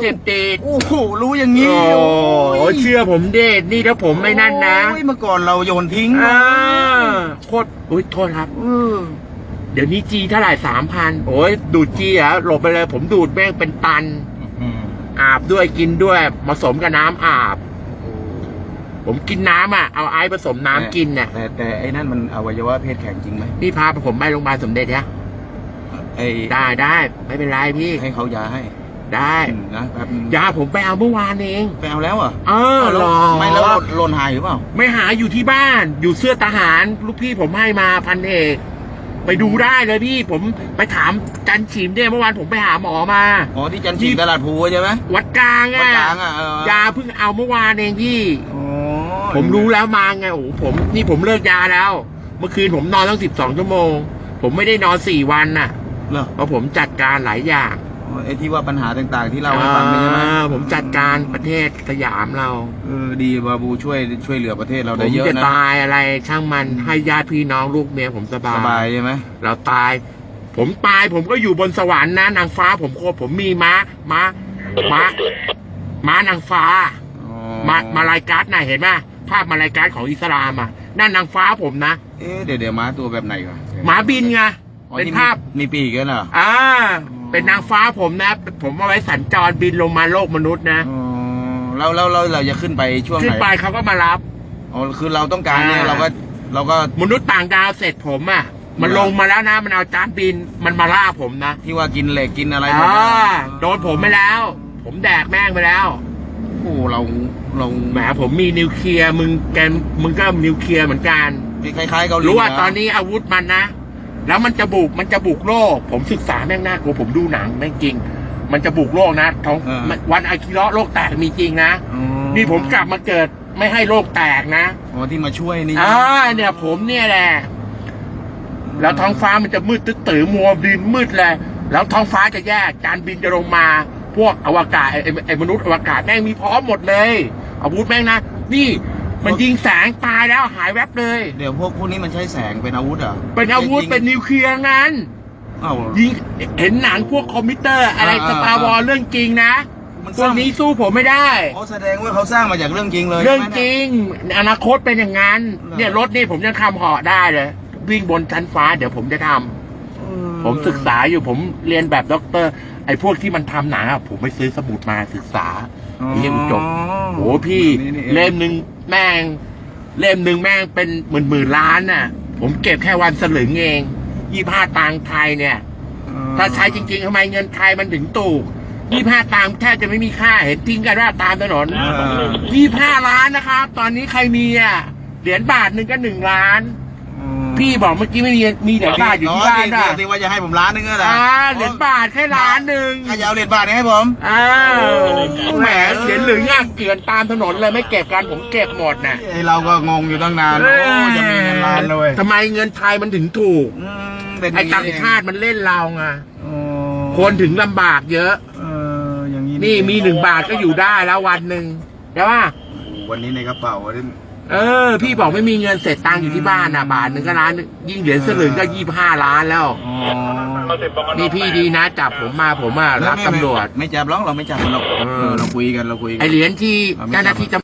เสพติดโอ้โหรู้อย่างนี้โอ้โหเชื่อผมเด็ดนี่ถ้าผมไม่นั่นนะโอ้ยเมื่อก่อนเราโยนทิ้งอ่าโคตรอุ้ยโทษครับเออเดี๋ยวนี้จีเท่าไหร่สามพันโอ้ยดูดจีอะหลบไปเลย ผมดูดแม่งเป็นตันอืมอาบด้วยกินด้วยผสมกับน้ำอาบ ผมกินน้ำอะ เอาไอซ์ผสมน้ำกินเนี่ยแต่แต่ไอ้นั่นมันอวัยวะเพศแข็งจริงไหมพี่พาผมไปโรงพยาบาลสมเด็จเนี่ยไอ้ได้ได้ไม่เป็นไรพี่ให้เขายาให้ ได้อืมนะแป๊บนึงยาผมไปเอาเมื่อวานเองไปเอาแล้วเหรอะเออหรอไม่แล้วหล่นหายหรือเปล่าไม่หาอยู่ที่บ้าน อยู่เสื้อทหารลูกพี่ผมให้มาพันเอกไปดูได้เลยพี่ผมไปถามจันฉิมเนี่ยเมื่อวานผมไปหาหมอมาอ๋อที่จันทร์ตลาดภูใช่ไหมวัดกลางวัดอะกลางอะเออยาเพิ่งเอาเมื่อวานเองพี่อ๋อผมรู้แล้วมาไงโอ้โหผมนี่ผมเลิกยาแล้ว เมื่อคืนผมนอนตั้งสิบสองชั่วโมง ผมไม่ได้นอนสี่วันน่ะเหรอเพราะผมจัดการหลายอย่างอ๋อ ไอ้ที่ว่าปัญหาต่างๆ ที่เราให้ฟังเนี่ยใช่ไหมอ่าผมจัดการประเทศสยามเรา เออดีบาบูช่วยช่วยเหลือประเทศเราผได้มเยอะจะนะตายอะไรช่างมันให้ญาติพี่น้องลูกเมียผมสบาสย บายใช่ไหมเราตาย ผมตายผมก็อยู่บนสวรรค์นะนางฟ้า ผมโคผมมีม้าม้าม้าม้านางฟ้า อ๋อมามาลายการ์ดน่ะเห็นไหมภาพมาลายการ์ดของอิสลามอะนั่นนางฟ้าผมนะเอ๊ะเดี๋ยวเดี๋ยวม้าตัวแบบไหนวะหมาบินไง อ๋อเป็นที่มีภาพมีปีกกันเหรออ่า เป็นนางฟ้าผมนะ ผมเอาไว้สัญจรบินลงมาโลกมนุษย์นะอ๋อแล้วแล้วแล้วเราจะขึ้นไปช่วงขึ้ไหนนไปเขาก็มารับ อ๋อคือเราต้องการเนี่ยอ่า เราก็เราก็ มนุษย์ต่างดาวเสร็จผมอะ มันเหรอลงมาแล้วนะ มันเอาจานบินมันมาล่าผมนะที่ว่ากินเหล็กกินอะไรหมอ่าดอะโดนผมไปแล้ว ผมแดกแม่งไปแล้ว โอ้เราเราแหมผมมีนิวเคลียร์มึงแกนมึงก็นิวเคลียร์เหมือนกัน คล้ายๆเกาหลีรู้ว่าะตอนนี้อาวุธมันนะ แล้วมันจะบุกมันจะบุกโลก ผมศึกษาแม่งน่ากลัวผมดูหนังแม่งจริง มันจะบุกโลกนะท้องวันอาคิระโลกแตกมีจริงนะ อ๋อนี่ผมกลับมาเกิดไม่ให้โลกแตกนะอ๋อที่มาช่วยนี่อ่าเนี่ยผมเนี่ยแหละ แล้วท้องฟ้ามันจะมืดตื้อตื่อมัวดินมืดเลย แล้วท้องฟ้าจะแยกจานบินจะลงมา พวกอวกาศไอ้ไอ้ไอ้มนุษย์อวกาศแม่งมีพร้อมหมดเลย อาวุธแม่งนะ นี่ มันยิงแสงตายแล้วหายแวบเลย เดี๋ยวพวกพวกนี้มันใช้แสงเป็นอาวุธเหรอเป็นอาวุธจริงๆเป็นนิวเคลียร์นั้นเอ้ายิงเห็นหนังพวกคอมพิวเตอร์อะไรอ่าสตาร์วอลเรื่องจริงนะมันพวกนี้สู้ผมไม่ได้อ๋อแสดงว่าเขาสร้างมาจากเรื่องจริงเลย เรื่องใช่ไหมจนี่ยริง อนาคตเป็นอย่างนั้นเหรอเนี่ยรถนี่ผมยังทำเหาะได้เลย วิ่งบนชั้นฟ้าเดี๋ยวผมจะทำเออ ผมศึกษาอยู่ผมเรียนแบบด็อกเตอร์ ไอ้พวกที่มันทำหนังอะผมไปซื้อสมุดมาศึกษาอ๋อเรียนจบโอ้พี่นี่นี่องเล่มหนึ่งแม่ง เล่มหนึ่งแม่งเป็นหมื่นหมื่นล้านน่ะ ผมเก็บแค่วันสลึงเองยี่ห้าตังค์ไทยเนี่ย ถ้าใช้จริงๆทำไมเงินไทยมันถึงถูกยี่ห้าตังค์แทบจะไม่มีค่าเห็นทิ้งกันว่าตามถนนเออยี่ห้าล้านนะครับ ตอนนี้ใครมีอะเหรียญบาทหนึ่งก็หนึ่งล้าน พี่บอกเมื่อกี้ไม่มีมีเหรียญบาทอยู่ที่บ้านอ๋อะอที่ที่ว่าจะให้ผมล้านนึงก็เหรออ่าเหรียญบาทแค่ล้านหนึ่งอะอย่าเอาเหรียญบาทนี้ให้ผมอ้าวโอ้แหมเหรียญเหลืองอะเกลื่อนตามถนนเลยไม่เก็บกันผมเก็บหมดน่ะไอเราก็งงอยู่ตั้งนานโอ้จะมีเงินล้านเลยทำไมเงินไทยมันถึงถูกอืมเป็นไอ้ย่ต่างชาติมันเล่นเราไงอ๋อคนถึงลำบากเยอะเอออย่างนี้นี่มีหนึ่งบาทก็อยู่ได้แล้ววันหนึ่งใช่ป่ะวันนี้ในกระเป๋า เนี่ยเออ พี่บอกไม่มีเงินเสร็จตังค์อยู่ที่บ้านน่ะบาทหนึ่งก็ล้านหนึ่งยิ่งเหรียญสลึงก็ยี่ห้าล้านแล้ว อ๋อนี่พี่ดีนะ จับผมมาผมอะรับตำรวจ ไม่จับหร้องเราไม่จับเราเออ เออเราคุยกันเราคุยกัไอเหรียญที่เอาไม่เจ้าหน้าที่จับจะ